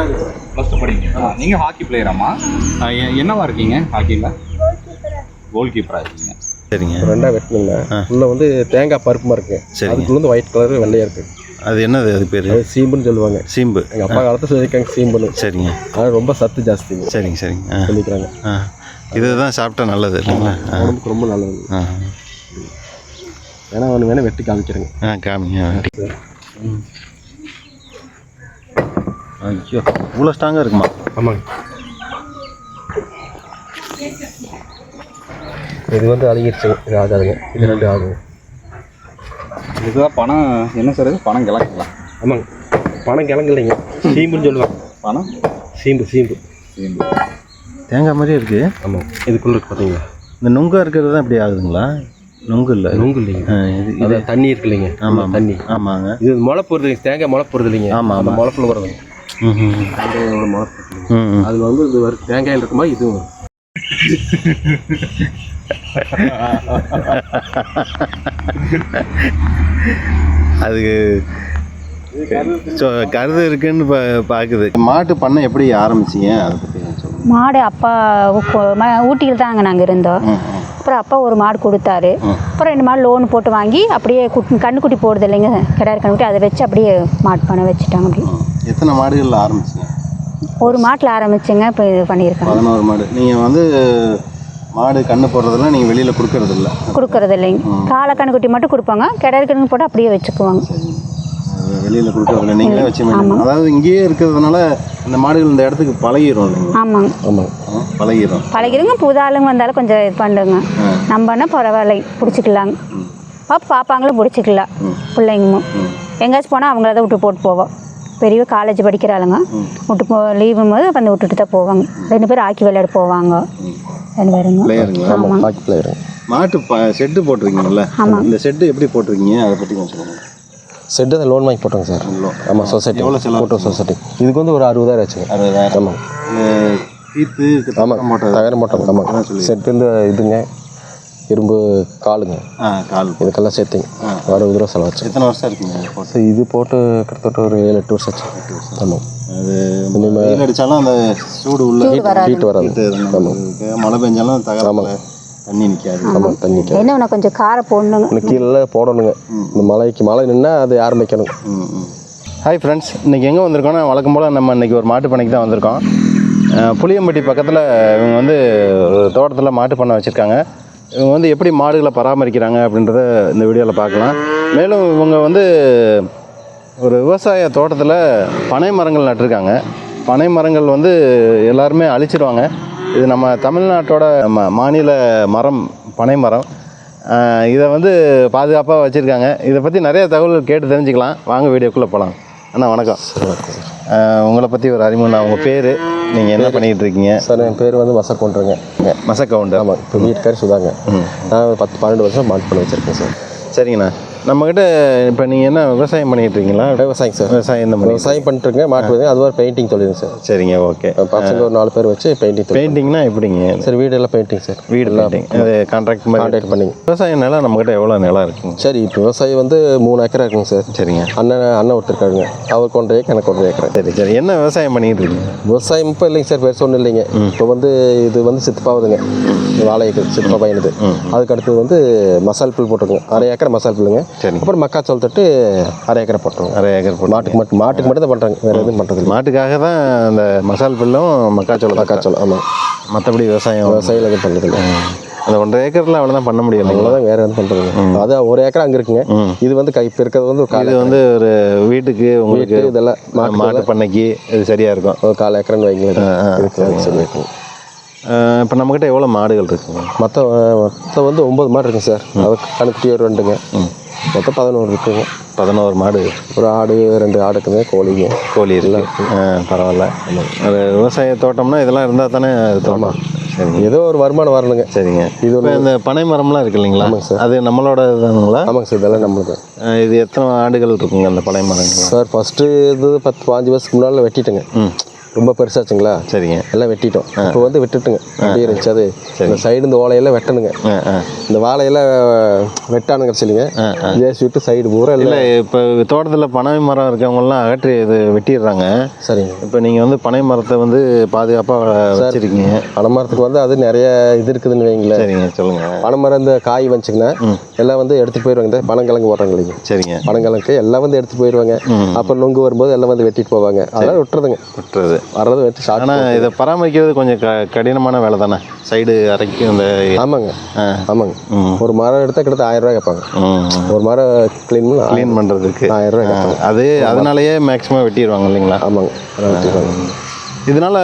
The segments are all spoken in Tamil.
ரெண்டாவது ப்ளஸ் டூ படிங்க நீங்கள் ஹாக்கி பிளேயராம்மா என்னவா இருக்கீங்க ஹாக்கியில் கோல் கீப்பராக இருக்கீங்க. சரிங்க. ரெண்டாக வெட்டணுங்கண்ணா உள்ள வந்து தேங்காய் பருப்புமா இருக்கு. சரிங்க. அதுக்குள்ள வந்து ஒயிட் கலர் வெள்ளையா இருக்கு. அது என்னது அது பேர்? சீம்புன்னு சொல்லுவாங்க. சீம்பு. எங்கள் அப்பா காலத்தில் சொல்லியிருக்காங்க சீம்புன்னு. சரிங்க. ஆனால் ரொம்ப சத்து ஜாஸ்திங்க சரிங்க சரிங்க. சொல்லிக்கிறாங்க. ஆ. இதுதான் சாப்பிட்டா நல்லது இல்லைங்களா? உடம்புக்கு ரொம்ப நல்லது. ஆ. ஏன்னா ஒன்று வேணால் வெட்டி காமிக்கிறேங்க. ஆ காமிங்க ம். ஐயோ இவ்வளோ ஸ்ட்ராங்காக இருக்குமா? ஆமாங்க. இது வந்து அழுகிருச்சுங்க இது ஆகாதுங்க. இது ரெண்டு ஆகும். இதுதான் பணம் என்ன சார் இது? பணம் கிழக்குங்களா ஆமாங்க. பணம் கிழங்கு இல்லைங்க சீம்புன்னு சொல்லுவாங்க. பணம்? சீம்பு சீம்பு. சீம்பு. தேங்காய் மாதிரியே இருக்குது ஆமாம் இதுக்குள்ளே இருக்கு பார்த்தீங்களா இந்த நுங்காக இருக்கிறது தான் இப்படி ஆகுதுங்களா? நுங்கு இல்லை. நுங்கு இல்லைங்க. இது இது. தண்ணி இருக்கு இல்லைங்க ஆமாம் தண்ணி. ஆமாங்க. இது முளை போடுறது தேங்காய் முளை போடுறது இல்லைங்க ஆமாம், அந்த முளப்பில் வருதுங்க ம் ம் தேங்காயோட முளை அதில் வந்து இது வரும் தேங்காயில் இருக்க மாதிரி இதுவும் வரும். அதுக்கு ஸோ கருது இருக்குன்னு பா பார்க்குது மாட்டு பண்ணை எப்படி ஆரம்பிச்சிங்க? அதை பற்றி மாடு அப்பா ஊட்டியில் தாங்க நாங்கள் இருந்தோம். அப்புறம் அப்பா ஒரு மாடு கொடுத்தாரு. அப்புறம் ரெண்டு மாடு லோன் போட்டு வாங்கி அப்படியே குட் கண்ணுக்குட்டி போடுது இல்லைங்க. கிடாரி கண்ணுக்குட்டி அதை வச்சு அப்படியே மாட்டு பண்ண வச்சுட்டாங்க அப்படி. எத்தனை மாடுகளில் ஆரம்பிச்சிங்க? ஒரு மாட்டில் ஆரம்பிச்சுங்க இப்போ இது பண்ணியிருக்காங்க பதினோரு மாடு. நீங்கள் வந்து மாடு கண்ணு போடுறதெல்லாம் நீங்கள் வெளியில் கொடுக்கறது இல்ல கொடுக்கறது இல்லைங்க காலை கண்ணுக்குட்டி மட்டும் கொடுப்பாங்க கிடாரி கண்ணுக்கு போட்டு அப்படியே வச்சுக்குவாங்க. வெளியில் கொடுக்கறது இல்லை நீங்களே வச்சு அதாவது இங்கேயே இருக்கிறதுனால இந்த மாடுகள் இந்த இடத்துக்கு பழகிரும் இல்லைங்க ஆமாங்க. ஆமாங்க. ஆ, பழகிரும். பழகிருங்க புது ஆளுங்க வந்தாலும் கொஞ்சம் இது பண்ணுங்க. நம்பன்னா பரவாயில்ல பிடிச்சிக்கலாங்க. பாப்பா பாப்பாங்களும் பிடிச்சிக்கலாம் பிள்ளைங்களும். எங்கேயாச்சும் போனால் அவங்கள தான் விட்டு போட்டு போவோம். பெரியவ காலேஜ் படிக்கிற ஆளுங்க விட்டு போ லீவும் போது வந்து விட்டுட்டு தான் போவாங்க. ரெண்டு பேரும் ஆக்கி விளையாட போவாங்க. ரெண்டு பேருங்க ஆமாம் மாட்டு ப செட்டு போட்டிருக்கீங்கல்ல? இந்த செட்டு எப்படி போட்டிருக்கீங்க? அதை பற்றி கொஞ்சம் செட்டு தான் லோன் வாங்கி போட்டோங்க சார். ஆமாம் சொசைட்டி எவ்வளோ செலவு? போட்டோ சொசைட்டி இதுக்கு வந்து ஒரு அறுபதாயிரம் ஆச்சுங்க. அறுபதாயிரம். ஆமாம் தீர்த்து ஆமாம் தகரம் போட்டோங்க ஆமாம் செட்டு இந்த இதுங்க. இரும்பு காலுங்க. கால். இதுக்கெல்லாம் சேர்த்துங்க. அறுபது ரூபா செலவாச்சு எத்தனை வருஷம் இருக்குங்க இது போட்டு? கிட்டத்தட்ட ஒரு ஏழு எட்டு வருஷம் ஆச்சு. ஆமாம் அது அடித்தாலும் அந்த சூடு உள்ள ஹீட் வராது. இருக்கு. மழை பெஞ்சாலும் தகவல் தண்ணி நிற்காது ஆமாம் என்ன ஒன்று கொஞ்சம் காரை போடணுங்க. கீழே போடணுங்க. இந்த மலைக்கு மழை நின்னா அது ஆரம்பிக்கணும் ஹாய் ஃப்ரெண்ட்ஸ் இன்றைக்கி எங்கே வந்திருக்கோம்னா வழக்கம் போல் நம்ம இன்றைக்கி ஒரு மாட்டு பண்ணைக்கு தான் வந்திருக்கோம். புளியம்பட்டி பக்கத்தில் இவங்க வந்து ஒரு தோட்டத்தில் மாட்டு பண்ணை வச்சுருக்காங்க. இவங்க வந்து எப்படி மாடுகளை பராமரிக்கிறாங்க அப்படின்றத இந்த வீடியோவில் பார்க்கலாம். மேலும் இவங்க வந்து ஒரு விவசாய தோட்டத்தில் பனை மரங்கள் நட்டிருக்காங்க. பனை மரங்கள் வந்து எல்லாருமே அழிச்சிருவாங்க. இது நம்ம தமிழ்நாட்டோட நம்ம மாநில மரம் பனை மரம். இதை வந்து பாதுகாப்பாக வச்சுருக்காங்க. இதை பற்றி நிறைய தகவல் கேட்டு தெரிஞ்சுக்கலாம். வாங்க வீடியோக்குள்ளே போகலாம் அண்ணா வணக்கம். உங்களை பற்றி ஒரு அறிமுகம் உங்கள் பேர் நீங்கள் என்ன பண்ணிக்கிட்டு இருக்கீங்க சார் என் பேர் வந்து மசக்கோன்றுங்க மசக்கவுண்டு ஆமாம் இப்போ வீட்டுக்காரி சுதாங்க. நான் பத்து பன்னெண்டு வருஷம் மாட்டு பண்ணி வச்சுருக்கேன் சார். சரிங்கண்ணா. நம்மக்கிட்ட இப்போ நீங்கள் என்ன விவசாயம் பண்ணிக்கிட்டு இருக்கீங்களா விவசாயம் சார். விவசாயம் இந்த மாதிரி விவசாயம் பண்ணிட்டு இருக்கேன் மாட்டு விவசாயம் அது ஒரு பெயிண்டிங் தொழில் சார். சரிங்க ஓகே. பசங்க ஒரு நாலு பேர் வச்சு பெயிண்டிங் பெயிண்டிங்னா எப்படிங்க? சார் வீடு எல்லாம் பெயிண்டிங் சார். வீடு பெயிண்டிங் அது கான்ட்ராக்ட் மாதிரி கான்டாக்ட் பண்ணி விவசாய நிலம் நம்மக்கிட்ட எவ்வளோ நிலம் இருக்குங்க? சரி இப்போ விவசாயம் வந்து மூணு ஏக்கரா இருக்குங்க சார். சரிங்க. அண்ணன் அண்ணன் ஒருத்தர் இருக்காருங்க. அவருக்கு ஒன்றரை ஏக்கர் எனக்கு ஒன்றரை ஏக்கர். சரி சரி. என்ன விவசாயம் பண்ணிக்கிட்டு இருக்கீங்க விவசாயம் இப்போ இல்லைங்க சார். பெருசு ஒன்றும் இல்லைங்க. இப்போ வந்து இது வந்து சித்தப்பாவுதுங்க. வாழை சித்தப்பா பையனுது. அதுக்கு அடுத்தது வந்து மசால் புல் போட்டுருங்க அரை ஏக்கர் மசால் புல்லுங்க. சரிங்க. அப்புறம் மக்காச்சோள தட்டு அரை ஏக்கரை போட்டுருங்க அரை ஏக்கர் போட்டு மாட்டுக்கு மட்டும் மாட்டுக்கு மட்டும் தான் பண்ணுறாங்க வேறு எதுவும் பண்ணுறது மாட்டுக்காக தான் அந்த மசால் புல்லும் மக்காச்சோளம் மக்காச்சோளம் ஆமாம். மற்றபடி விவசாயம் விவசாயம் எதுவும் பண்ணுறது இல்லை. அந்த ஒன்றரை ஏக்கரில் அவ்வளோதான் பண்ண முடியல அவ்வளோதான் வேறு எதுவும் பண்ணுறதுங்க அது ஒரு ஏக்கர் அங்கே இருக்குங்க. இது வந்து கை இப்போ இருக்கிறது வந்து இது வந்து ஒரு வீட்டுக்கு உங்களுக்கு இதெல்லாம் மாட்டு பண்ணைக்கு இது சரியாக இருக்கும். ஒரு கால் ஏக்கர்னு இதுக்கு சரி வைக்கணும் இப்போ நம்மக்கிட்ட எவ்வளோ மாடுகள் இருக்குங்க மொத்தம் மொத்தம் வந்து ஒம்பது மாடு இருக்குங்க சார். அதுக்கு கணக்குட்டி ஒரு ரெண்டுங்க. மொத்தம் பதினோரு இருக்குங்க. பதினோரு மாடு. ஒரு ஆடு ரெண்டு ஆடு இருக்குங்க கோழிங்க. கோழி ஆ, பரவாயில்ல. அது விவசாய தோட்டம்னா இதெல்லாம் இருந்தால் தானே அது தோட்டம். சரிங்க. ஏதோ ஒரு வருமானம் வரணுங்க. சரிங்க. இது இந்த பனை மரம்லாம் இருக்கு இல்லைங்களா? ஆமாங்க சார். அது நம்மளோட இதுங்களா? ஆமாங்க சார் இதெல்லாம் நம்மளுக்கு. இது எத்தனை ஆண்டுகள் இருக்குங்க அந்த பனை மரங்கள்? சார் ஃபஸ்ட்டு இது பத்து பாஞ்சு வருஷத்துக்கு முன்னால் வெட்டிட்டேங்க. ரொம்ப பெருசாச்சுங்களா? சரிங்க. எல்லாம் வெட்டிட்டோம். இப்போ வந்து விட்டுட்டுங்க. அப்படியே இருந்துச்சு. அது இந்த சைடு இந்த ஓலையெல்லாம் வெட்டணுங்க. இந்த வாழையெல்லாம் வெட்டானுங்க சொல்லிங்க ஜேசி விட்டு சைடு பூரா இல்லை இப்போ தோட்டத்தில் பனை மரம் இருக்கவங்கலாம் அகற்றி இது வெட்டிடுறாங்க. சரிங்க. இப்போ நீங்கள் வந்து பனை மரத்தை வந்து பாதுகாப்பாக வச்சிருக்கீங்க. பனைமரத்துக்கு வந்து அது நிறைய இது இருக்குதுன்னு வைங்களேன். சரிங்க சொல்லுங்கள் பனைமரம் இந்த காய் வந்துச்சுங்கன்னா எல்லாம் வந்து எடுத்துட்டு போயிடுவாங்க இந்த பனங்கிழங்கு இல்லைங்க. சரிங்க. பனங்கிழங்கு எல்லாம் வந்து எடுத்துட்டு போயிடுவாங்க அப்புறம் நொங்கு வரும்போது எல்லாம் வந்து வெட்டிட்டு போவாங்க. அதெல்லாம் விட்டுறதுங்க. விட்டுறது. வர்றது ஷார்ட் ஆனால் இதை பராமரிக்கிறது கொஞ்சம் க கடினமான வேலை தானே சைடு அரைக்கும் அந்த ஆமாங்க. ஆமாங்க. ஒரு மரம் எடுத்தால் கிட்டத்தட்ட ஆயிரம் ரூபாய் கேட்பாங்க. ஒரு மரம் க்ளீன் பண்ணி க்ளீன் பண்ணுறதுக்கு ஆயிரம் ரூபாய் கேட்பாங்க. அது அதனாலயே மேக்ஸிமம் வெட்டிடுவாங்க இல்லைங்களா? ஆமாங்க. இதனால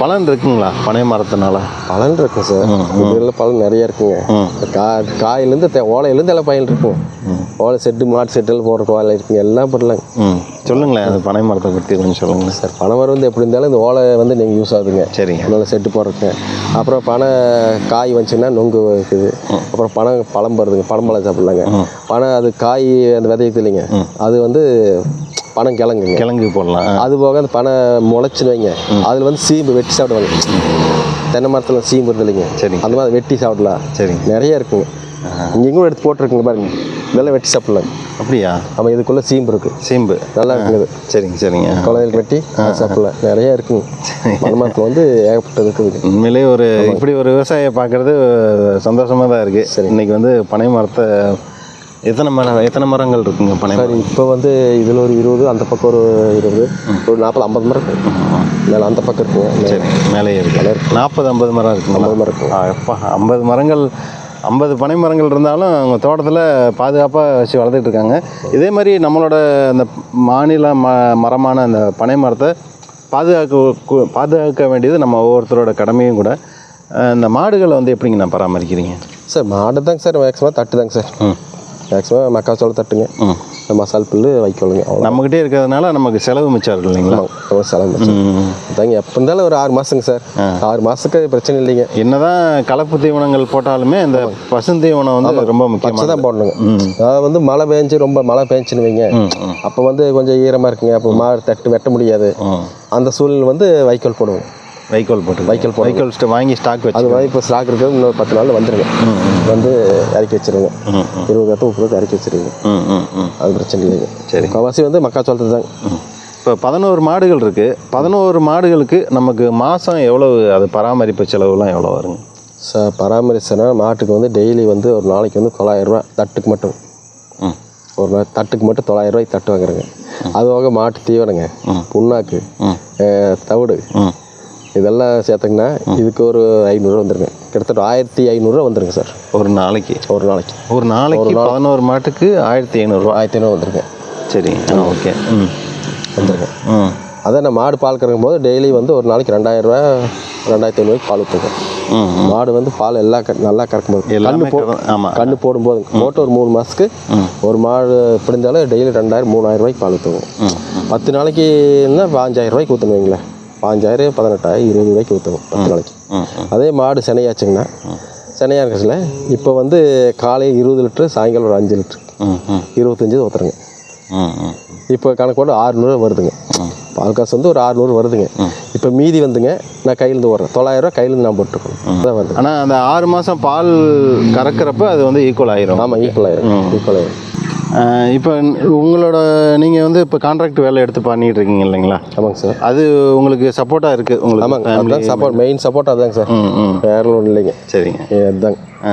பலன் இருக்குங்களா பனை மரத்தினால? பலன் இருக்குங்க சார். இதில் பலன் நிறைய இருக்குங்க. கா காயிலேருந்து ஓலையிலேருந்து எல்லாம் பயன் இருக்குங்க ஓலை செட்டு மாட்டு செட்டெல்லாம் போடுற ஓலை இருக்குங்க. எல்லாம் பண்ணலாங்க சொல்லுங்களேன் அந்த பனை மரத்தை பற்றி கொஞ்சம் சொல்லுங்களேன். சார் பனைமரம் வந்து எப்படி இருந்தாலும் இந்த ஓலை வந்து நீங்கள் யூஸ் ஆகுதுங்க. சரிங்க. அதனால செட்டு போடுறதுக்கு. அப்புறம் பனை காய் வந்துச்சுன்னா நொங்கு இருக்குது. அப்புறம் பனை பழம் வருதுங்க. பழம்பழம் சாப்பிட்லாங்க. பனை அது காய் அந்த விதைக்குது இல்லைங்க. அது வந்து பனம் கிழங்குங்க. கிழங்கு போடலாம். அது போக அந்த பனை முளைச்சுன்னு வைங்க. அதில் வந்து சீம்பு வெட்டி சாப்பிடுவாங்க. தென்னை மரத்தில் சீம்பு இருந்து இல்லைங்க. சரி. அந்த மாதிரி வெட்டி சாப்பிடலாம். சரிங்க. நிறைய இருக்குங்க. இங்கே கூட எடுத்து போட்டிருக்குங்க பாருங்க. இதெல்லாம் வெட்டி சாப்பிடலாம் அப்படியா? ஆமாம் இதுக்குள்ளே சீம்பு இருக்குது சீம்பு. நல்லா இருக்குங்க இது சரிங்க சரிங்க. குழந்தைகளுக்கு வெட்டி சாப்பிடலாம் நிறைய இருக்குங்க மரத்தில் வந்து ஏகப்பட்டது இருக்குதுங்க உண்மையிலே ஒரு இப்படி ஒரு விவசாயியை பார்க்குறது சந்தோஷமாக தான் இருக்குது இன்னைக்கு வந்து பனை மரத்தை எத்தனை மரம் எத்தனை மரங்கள் இருக்குங்க பனை சார் மரம்? இப்போ வந்து இதில் ஒரு இருபது அந்த பக்கம் ஒரு இருபது ஒரு நாற்பது ஐம்பது மரம் இருக்கு. மேலே அந்த பக்கம் இருக்குங்க மேல சரி மேலேயே இருக்கு. நாற்பது ஐம்பது மரம் இருக்குங்களா? ஐம்பது மரம் இருக்குங்க அப்பா ஐம்பது மரங்கள் ஐம்பது பனை மரங்கள் இருந்தாலும் அவங்க தோட்டத்தில் பாதுகாப்பாக வச்சு வளர்த்துட்டு இருக்காங்க. இதே மாதிரி நம்மளோட அந்த மாநில ம மரமான அந்த பனை மரத்தை பாதுகாக்க பாதுகாக்க வேண்டியது நம்ம ஒவ்வொருத்தரோட கடமையும் கூட. இந்த மாடுகளை வந்து எப்படிங்க நான் பராமரிக்கிறீங்க? சார் மாடு தாங்க சார் மேக்ஸிமம் தட்டு தாங்க சார். ம். மேக்ஸிமம் மக்காச்சோளம் தட்டுங்க. ம். இந்த மசால் புல்லு அவ்வளோ நம்மக்கிட்டே இருக்கிறதுனால நமக்கு செலவு மிச்சம் இருக்கு இல்லைங்களா? ரொம்ப செலவு ம். அதாங்க எப்போ இருந்தாலும் ஒரு ஆறு மாதங்க சார். ஆறு மாதத்துக்கு பிரச்சனை இல்லைங்க. என்னதான் கலப்பு தீவனங்கள் போட்டாலுமே இந்த பசுந்தீவனம் வந்து ரொம்ப முக்கியமாக தான் போடணுங்க. அதாவது வந்து மழை பெஞ்சு ரொம்ப மழை பெஞ்சுன்னு வைங்க. அப்போ வந்து கொஞ்சம் ஈரமாக இருக்குங்க. அப்போ மாடு தட்டு வெட்ட முடியாது. அந்த சூழ்நிலை வந்து வைக்கோல் போடுவோம். வைக்கோல் போட்டு வைக்கோல் போடுங்க. வைக்கோல் வாங்கி ஸ்டாக் வச்சு அது மாதிரி இப்போ ஸ்டாக் இருக்கிறது இன்னொரு பத்து நாள் வந்துடுங்க வந்து இறக்கி வச்சிருங்க. இருபது கத்து முப்பது இறக்கி வச்சிருங்க. அது பிரச்சனை இல்லைங்க. சரி. முக்கால்வாசி வந்து மக்காச்சோளத்து தாங்க. இப்போ பதினோரு மாடுகள் இருக்குது பதினோரு மாடுகளுக்கு நமக்கு மாதம் எவ்வளவு அது பராமரிப்பு செலவுலாம் எவ்வளோ வருங்க? ச பராமரிச்சுனா மாட்டுக்கு வந்து டெய்லி வந்து ஒரு நாளைக்கு வந்து தொள்ளாயிரம் ரூபாய் தட்டுக்கு மட்டும். ஒரு நாள் தட்டுக்கு மட்டும் தொள்ளாயிரம் ரூபாய்க்கு தட்டு வாங்குறேங்க. அது போக மாட்டு தீவனங்க. புண்ணாக்கு. தவிடு. இதெல்லாம் சேர்த்துங்கன்னா இதுக்கு ஒரு ஐநூறுரூவா வந்துருங்க. கிட்டத்தட்ட ஆயிரத்தி ஐநூறுரூவா வந்துருங்க சார். ஒரு நாளைக்கு? ஒரு நாளைக்கு. ஒரு நாளைக்கு பதினோரு மாட்டுக்கு ஆயிரத்தி ஐநூறுரூவா ஆயிரத்தி ஐநூறுவா வந்துருங்க. சரி ஓகே. ம். வந்துருங்க. ம் அதான் நான் மாடு பால் கறக்கும் போது டெய்லி வந்து ஒரு நாளைக்கு ரெண்டாயிரரூவா ரெண்டாயிரத்தி ஐநூறுக்கு பால் ஊற்றுங்க மாடு வந்து பால் எல்லாம் க- நல்லா கறக்கும் போது. கண்ணு போ கறந்து- ஆமா. கண்ணு போடும்போது. போட்டு ஒரு மூணு மாதத்துக்கு ஒரு மாடு இருந்தாலும் டெய்லி ரெண்டாயிரம் மூணாயிரம் ரூபாய்க்கு பால் ஊற்றுவோம் பத்து நாளைக்கு இருந்தால் பாஞ்சாயிரம் ரூபாய்க்கு ஊற்றணும் வைங்களேன். பாஞ்சாயிரம் பதினெட்டாயிரம் இருபது ரூபாய்க்கு ஊற்றுவோம் பத்து நாளைக்கு. அதே மாடு சினையாச்சுங்கன்னா சினையாக இருக்கச்சுல இப்போ வந்து காலையில் இருபது லிட்ரு சாயங்காலம் ஒரு அஞ்சு லிட்ரு இருபத்தஞ்சு ஊற்றுறங்க இப்போ கணக்கு போட்டு ஆறுநூறு வருதுங்க. பால் காசு வந்து ஒரு ஆறுநூறு வருதுங்க. இப்போ மீதி வந்துங்க நான் கையிலேருந்து ஓடுறேன். தொள்ளாயிரரூவா கையிலேருந்து நான் போட்டுருக்கேன் அதான் வருது. ஆனால் அந்த ஆறு மாதம் பால் கறக்கிறப்ப அது வந்து ஈக்குவல் ஆயிரும். ஆமாம் ஈக்குவல் ஆயிரும். ஈக்குவல் ஆயிரும். இப்போ உங்களோட நீங்கள் வந்து இப்போ கான்ட்ராக்ட் வேலை எடுத்து பண்ணிட்டு இருக்கீங்க இல்லைங்களா? ஆமாங்க சார். அது உங்களுக்கு சப்போர்ட்டாக இருக்குது உங்களுக்கு ஆமாங்க. அதுதான் சப்போர்ட் மெயின் சப்போர்ட் அதாங்க சார். வேற ஒன்றும் இல்லைங்க. சரிங்க. அதுதாங்க ஆ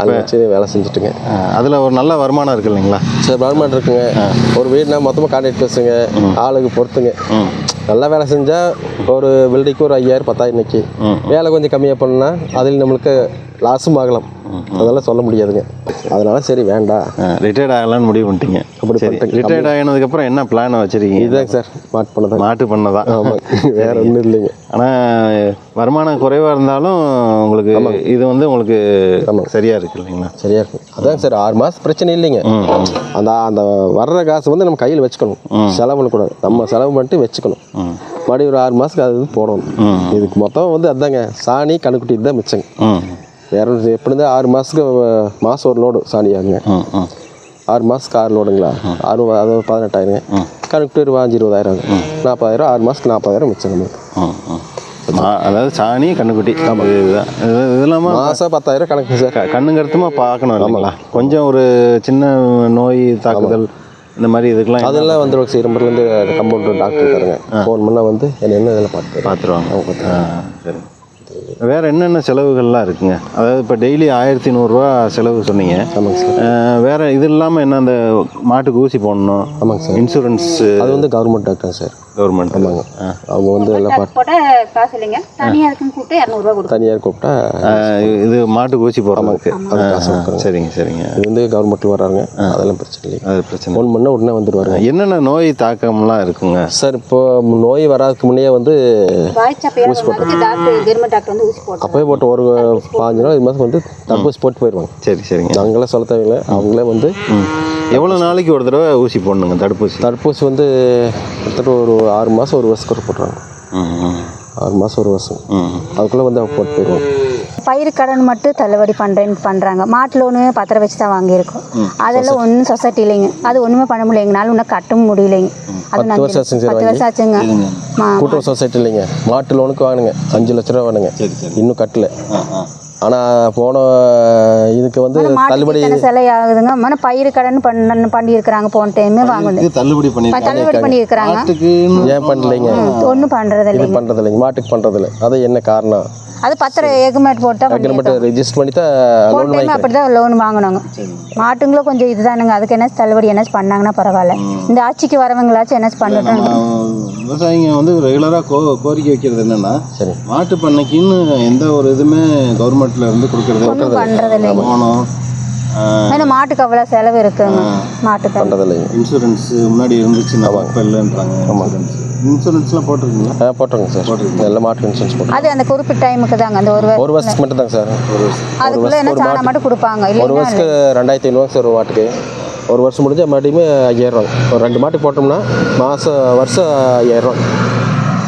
அதை வச்சு வேலை செஞ்சுட்டுங்க. அதில் ஒரு நல்ல வருமானம் இருக்கு இல்லைங்களா? சார் கவர்மெண்ட் இருக்குங்க. ஒரு வீடுனா மொத்தமாக கான்ட்ராக்ட் பேசுங்க ஆளுக்கு பொறுத்துங்க. நல்லா வேலை செஞ்சால் ஒரு பில்டிங்க்கு ஒரு ஐயாயிரம் பத்தாயிரம் நிற்கி வேலை கொஞ்சம் கம்மியாக பண்ணா அதில் நம்மளுக்கு லாஸும் ஆகலாம் அதெல்லாம் சொல்ல முடியாதுங்க. அதனால சரி வேண்டாம் ரிட்டையர்ட் ஆகலாம்னு முடிவு பண்ணிட்டீங்க. அப்படி சரி. ரிட்டையர்ட் ஆகினதுக்கப்புறம் என்ன பிளான் வச்சுருக்கீங்க? இதுதாங்க சார் மாட்டு பண்ணதான் மாட்டு பண்ணதான் ஆமாம் வேற ஒன்றும் இல்லைங்க. ஆனால் வருமானம் குறைவாக இருந்தாலும் உங்களுக்கு இது வந்து உங்களுக்கு சரியாக இருக்கு இல்லைங்களா? சரியா இருக்கும் அதாங்க சார் ஆறு மாதம் பிரச்சனை இல்லைங்க. அந்த அந்த வர்ற காசு வந்து நம்ம கையில் வச்சுக்கணும். செலவு பண்ணக்கூடாது. நம்ம செலவு பண்ணிட்டு வச்சுக்கணும். மறுபடியும் ஒரு ஆறு மாதத்துக்கு அது இது போடணும். இதுக்கு மொத்தம் வந்து அதாங்க சாணி கணுக்குட்டி தான் மிச்சங்க. ம் வேற ஒன்று எப்படி இருந்தால் ஆறு மாதத்துக்கு மாதம் ஒரு லோடு சாணி ஆகுங்க ம் ம் ஆறு மாதத்துக்கு ஆறு லோடுங்களா ஆறு அதாவது பதினெட்டாயிரம். கணக்கு ஒரு பாஞ்சு இருபதாயிரம் நாற்பதாயிரம் ஆறு மாதத்துக்கு நாற்பதாயிரம் மிச்சம் நம்மளுக்கு அதாவது சாணி கண்ணுக்குட்டி. இதுதான் இது இல்லாமல் மாதம் பத்தாயிரம் கணக்கு சார். க- கண்ணுங்கருத்துமா பார்க்கணும் இல்லைங்களா? கொஞ்சம் ஒரு சின்ன நோய் தாக்குதல் இந்த மாதிரி இதுக்கெல்லாம் அதெல்லாம் வந்துடும் சீரம்பர்லேருந்து கம்பவுண்டர் டாக்டர் இருக்காருங்க. ஃபோன் பண்ணால் வந்து என்ன என்ன இதில் பார்த்து பார்த்துருவாங்க. சரி. வேறு என்னென்ன செலவுகள்லாம் இருக்குங்க? அதாவது இப்போ டெய்லி ஆயிரத்தி நூறுரூவா செலவு சொன்னீங்க. ஆமாங்க சார். வேற இது இல்லாமல் என்ன அந்த மாட்டுக்கு ஊசி போடணும் ஆமாங்க சார். இன்சூரன்ஸ் அது வந்து கவர்மெண்ட் டாக்டர் சார். கவர்மெண்ட் ஆமாங்க. அவங்க வந்து எல்லாம் பார்த்து போட்ட காசு இல்லைங்க. தனியாக இருக்குன்னு கூப்பிட்டு இரநூறுவா கொடுக்கும் தனியார் கூப்பிட்டா இது மாட்டுக்கு ஊசி கொடுக்குறாங்க. சரிங்க சரிங்க. இது வந்து கவர்மெண்ட்டில் வர்றாங்க அதெல்லாம் பிரச்சனை இல்லைங்க. அது பிரச்சனை ஃபோன் பண்ணால் உடனே வந்துடுவாருங்க என்னென்ன நோய் தாக்கம்லாம் இருக்குங்க? சார் இப்போ நோய் வராதுக்கு முன்னே வந்து கவர்மெண்ட் ஊசி போட்டோம் அப்போயே போட்டு ஒரு பாஞ்சு நாள் இது மாதிரி வந்து தடுப்பூசி போட்டு போயிடுவாங்க. சரி சரிங்க. நாங்களே சொல்ல தேவையில்லை. அவங்களே வந்து எவ்வளோ நாளைக்கு ஒரு தடவை ஊசி போடணுங்க தடுப்பூசி? தடுப்பூசி வந்து கிட்டத்தட்ட ஒரு ஆறு மாதம் ஒரு வருஷத்துக்கு போட்டுறாங்க. ஆறு மாதம் ஒரு வருஷம். ம் அதுக்குள்ளே வந்து அவங்க போட்டு போயிடுவாங்க. பயிர் கடன் மட்டும் தள்ளுபடி பண்ணுறேன்னு பண்ணுறாங்க மாட்டு லோனு பத்திரம் வச்சு தான் வாங்கியிருக்கோம். அதெல்லாம் ஒன்றும் சொசைட்டி இல்லைங்க. அது ஒன்றுமே பண்ண முடியல. எங்களால் இன்னும் கட்டவும் முடியலைங்க. அது பத்து வருஷம் பத்து வருஷம் ஆச்சுங்க. கூட்டுறவு சொசைட்டி இல்லைங்க. மாட்டு லோனுக்கு வாங்கினுங்க. அஞ்சு லட்ச ரூபா சரி. இன்னும் கட்டல. ஆ ஆ. ஆனால் போன இதுக்கு வந்து தள்ளுபடி சிலை ஆகுதுங்க மன பயிர் கடன் பண்ண பண்ணியிருக்கிறாங்க. போன டைம் வாங்குது இது தள்ளுபடி பண்ணிருக்காங்க தள்ளுபடி பண்ணியிருக்கிறாங்க. ஏன் பண்ணலைங்க? ஒன்றும் பண்ணுறது இது இல்லைங்க பண்ணுறது இல்லைங்க மாட்டுக்கு பண்ணுறது இல்லை அது என்ன காரணம்? அது பத்திரம் ஏகுமேட் போட்டால் டக்குனு மட்டும் ரெஜிஸ்டர் பண்ணி தான் லோன் வாங்கி அப்படி தான் லோன் வாங்கினாங்க. மாட்டுங்களும் கொஞ்சம் இதுதானுங்க. அதுக்கு என்ன தள்ளுபடி என்ன பண்ணாங்கன்னா பரவாயில்ல. இந்த ஆட்சிக்கு வரவங்களாச்சும் என்ன பண்ணிட்டோம். விவசாயிங்க வந்து ரெகுலராக கோ கோரிக்கை வைக்கிறது என்னன்னா சரி. மாட்டு பண்ணைக்குன்னு எந்த ஒரு இதுவுமே கவர்மெண்ட்ல இருந்து கொடுக்கறது பண்ணுறது போனோம் ஏன்னா மாட்டுக்கு அவ்வளோ செலவு இருக்குங்க. மாட்டுக்கு. பண்ணுறது இல்லைங்க இன்சூரன்ஸ் முன்னாடி இருந்துச்சுன்னா இப்போ இல்லைன்றாங்க. இன்சூரன்ஸ் இன்சூரன்ஸ்லாம் போட்டிருக்கீங்களா? ஆ போட்டுருங்க சார். எல்லா மாட்டுக்கு இன்சூரன்ஸ் போட்டு அது அந்த குறிப்பிட்ட டைமுக்கு தாங்க அந்த ஒரு ஒரு வருஷத்துக்கு மட்டும் தாங்க சார். ஒரு அதுக்குள்ளே என்ன சாணம் மட்டும் கொடுப்பாங்க ஒரு இல்லைன்னா வருஷத்துக்கு ரெண்டாயிரத்தி ஐநூறுவா சார் ஒரு மாட்டுக்கு. ஒரு வருஷம் முடிஞ்சால் மறுபடியும் ஐயாயிரம் ஒரு ரெண்டு மாட்டுக்கு போட்டோம்னா மாதம் வருஷம் ஐயாயிரம்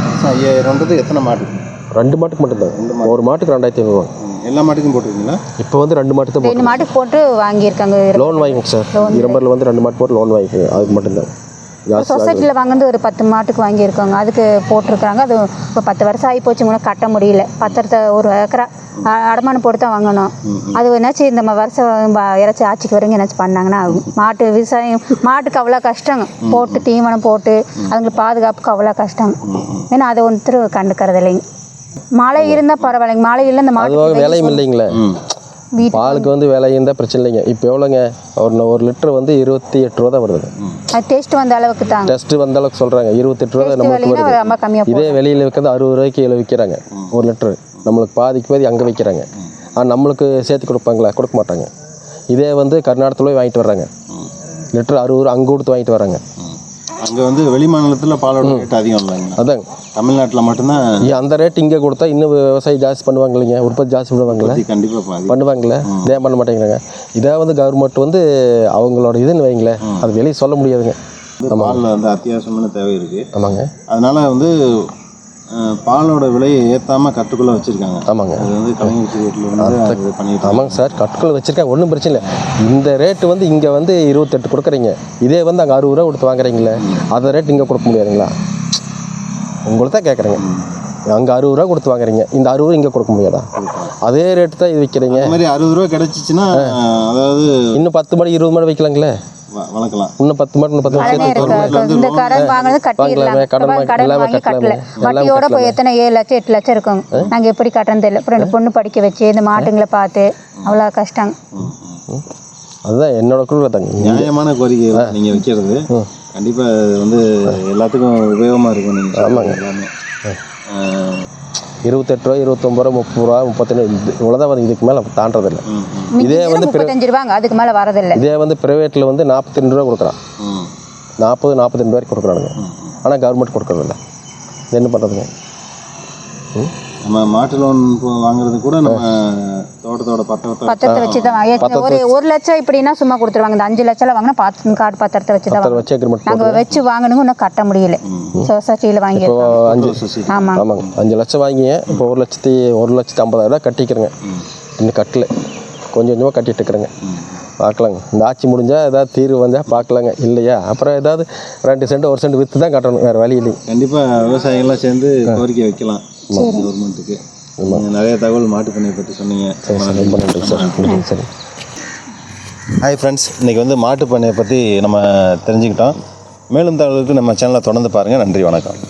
வருஷம் ஐயாயிரம்ன்றது எத்தனை மாட்டுக்கு ரெண்டு மாட்டுக்கு மட்டும்தான் ஒரு மாட்டுக்கு ரெண்டாயிரத்தி ஐநூறுவா எல்லா மாட்டுக்கும் போட்டிருக்கீங்களா? இப்போ வந்து ரெண்டு மாட்டு தான் ரெண்டு மாட்டுக்கு போட்டு வாங்கியிருக்காங்க. லோன் வாங்கிக்கோங்க சார். இரும்பரில் வந்து ரெண்டு மாட்டு போட்டு லோன் வாங்கிக்கோங்க. அதுக்கு மட்டும்தான். சொசைட்டியில் வாங்குறது ஒரு பத்து மாட்டுக்கு வாங்கியிருக்காங்க. அதுக்கு போட்டிருக்காங்க. அது இப்போ பத்து வருஷம் ஆகி போச்சு. கூட கட்ட முடியல. பத்திரத்தை ஒரு ஏக்கரா அடமானம் போட்டு தான் வாங்கணும். அது என்னாச்சும் இந்த ம- வருஷம் யாராச்சும் ஆட்சிக்கு வரவங்க என்னாச்சும் பண்ணாங்கன்னா ஆகும். மாட்டு விவசாயம் மாட்டுக்கு அவ்வளோ கஷ்டங்க போட்டு தீவனம் போட்டு அதுங்களுக்கு பாதுகாப்புக்கு அவ்வளோ கஷ்டங்க ஏன்னா அதை ஒருத்தர் கண்டுக்கிறது இல்லைங்க மழை இருந்தால் பரவாயில்லைங்க. மழை இல்லை இந்த மாட்டு விலையும் இல்லைங்களே. பாலுக்கு வந்து விலை இருந்தால் பிரச்சனை இல்லைங்க. இப்போ எவ்வளோங்க? ஒரு ஒரு லிட்டர் வந்து இருபத்தி எட்டு ரூபா தான் வருது. அது டேஸ்ட் வந்த அளவுக்கு தாங்க. டெஸ்ட்டு வந்த அளவுக்கு சொல்கிறாங்க இருபத்தெட்டு ரூபா தான் டேஸ்ட் நம்மளுக்கு விலைன்னா வருது. இதே வெளியில் விற்கிறது அறுபது ரூபாய்க்கு கீழே விற்கிறாங்க ஒரு லிட்டரு. நம்மளுக்கு பாதிக்கு பாதி அங்கே விற்கிறாங்க ஆனால் நம்மளுக்கு சேர்த்து கொடுப்பாங்களா? கொடுக்க மாட்டாங்க. இதே வந்து கர்நாடகத்தில் போய் வாங்கிட்டு வர்றாங்க. லிட்டர் அறுபது ரூபா அங்கே கொடுத்து வாங்கிட்டு வர்றாங்க. அங்கே வந்து வெளி மாநிலத்தில் பாலோட ரேட் அதிகம் அதாங்க. தமிழ்நாட்டில் மட்டும்தான் அந்த ரேட் இங்கே கொடுத்தா இன்னும் விவசாயி ஜாஸ்தி பண்ணுவாங்க இல்லைங்க உற்பத்தி ஜாஸ்தி பண்ணுவாங்களே கண்டிப்பாக பண்ணுவாங்களே இதே பண்ண மாட்டேங்கிறாங்க? இதே வந்து கவர்மெண்ட் வந்து அவங்களோட இதுன்னு வைங்களேன். அது வெளியே சொல்ல முடியாதுங்க. பாலில் வந்து அத்தியாவசியமான தேவை இருக்குது ஆமாங்க. அதனால வந்து பாலோட விலையை ஏற்றாமல் கட்டுக்குள்ளே வச்சுருக்காங்க. ஆமாங்க. அது வந்து கலைஞர் அது பண்ணிட்டு ஆமாங்க சார். கட்டுக்கள் வச்சுருக்கேன் ஒன்றும் பிரச்சனை இல்லை. இந்த ரேட்டு வந்து இங்கே வந்து இருபத்தெட்டு கொடுக்குறீங்க. இதே வந்து அங்கே அறுபது ரூபா கொடுத்து வாங்குறீங்களே அந்த ரேட் இங்கே கொடுக்க முடியாதுங்களா? உங்களை தான் கேட்குறேங்க. அங்கே அறுபது ரூபா கொடுத்து வாங்குறீங்க. இந்த அறுபது ரூபா இங்கே கொடுக்க முடியாதா? அதே ரேட்டு தான் இது விற்கிறீங்க இந்த மாதிரி அறுபது ரூபா கிடச்சிச்சின்னா அதாவது இன்னும் பத்து மாடு இருபது மாடு வைக்கலாங்களே? வளர்க்கலாம். இன்னும் பத்து மாடு பத்து மாடு கடனே எல்லாமே கட்டல. வட்டியோட போய் எத்தனை? ஏழு லட்சம் எட்டு லட்சம் இருக்குங்க நாங்கள் எப்படி கட்டுறோன்னு தெரியல. அப்புறம் ரெண்டு பொண்ணு படிக்க வச்சு இந்த மாட்டுங்களை பார்த்து அவ்வளோ கஷ்டங்க அதுதான் என்னோட குழுவில் தாங்க நியாயமான கோரிக்கை நீங்கள் வைக்கிறது. கண்டிப்பாக அது வந்து எல்லாத்துக்கும் உபயோகமாக இருக்கும் நீங்கள் ஆமாங்க. எல்லாமே. இருபத்தெட்டு ரூபா இருபத்தொம்பது ரூபா முப்பது ரூபா முப்பத்தொன்று இவ்வளோதான் வந்து இதுக்கு மேலே தாண்டதில்லை ம், ம், இதே வந்து முப்பத்தஞ்சு ரூபாங்க அதுக்கு மேலே வரதில்லை. இதே வந்து ப்ரைவேட்டில் வந்து நாற்பத்தி ரெண்டு ரூபா கொடுக்குறான். ம். நாற்பது நாற்பத்தி ரெண்டு வரைக்கும் கொடுக்குறானுங்க ஆனால் கவர்மெண்ட் கொடுக்குறதில்ல. இது என்ன பண்ணுறதுங்க நம்ம மாட்டு லோன் வாங்குறது கூட நம்ம தோட்டத்தோட பத்திரத்தை பத்திரத்தை வச்சு தான் வாங்கி- ஒரு ஒரு லட்சம் இப்படின்னா சும்மா கொடுத்துருவாங்க. இந்த அஞ்சு லட்சம் வாங்கினா பார்த்து கார்டு பத்திரத்தை வச்சு தான் வச்சு நாங்கள் வச்சு வாங்கணுங்க இன்னும் கட்ட முடியல. சொசைட்டியில் இப்போ அஞ்சு ஆமாம் ஆமாங்க. அஞ்சு லட்சம் வாங்கிங்க இப்போ ஒரு லட்சத்தி ஒரு லட்சத்தி ஐம்பதாயிரம் ரூபா கட்டிக்கிறேங்க. இன்னும் கட்டல. கொஞ்சம் கொஞ்சமாக கட்டிட்டு இருக்கிறேங்க. பார்க்கலாங்க இந்த ஆட்சி முடிஞ்சால் ஏதாவது தீர்வு வந்தால் பார்க்கலாங்க இல்லையா? அப்புறம் ஏதாவது ரெண்டு சென்ட் ஒரு சென்ட் விற்று தான் கட்டணும். வேறு வழி இல்லைங்க. கண்டிப்பாக விவசாயிகள்லாம் சேர்ந்து கோரிக்கை வைக்கலாம். கவர்மெண்ட்டுக்கு. நிறைய தகவல் மாட்டு பண்ணையை பற்றி சொன்னீங்க. ரொம்ப நன்றி. சார். ஹாய் ஃப்ரெண்ட்ஸ் இன்றைக்கி வந்து மாட்டு பண்ணையை பற்றி நம்ம தெரிஞ்சுக்கிட்டோம். மேலும் தகவலுக்கு நம்ம சேனலை தொடர்ந்து பாருங்கள் நன்றி வணக்கம்.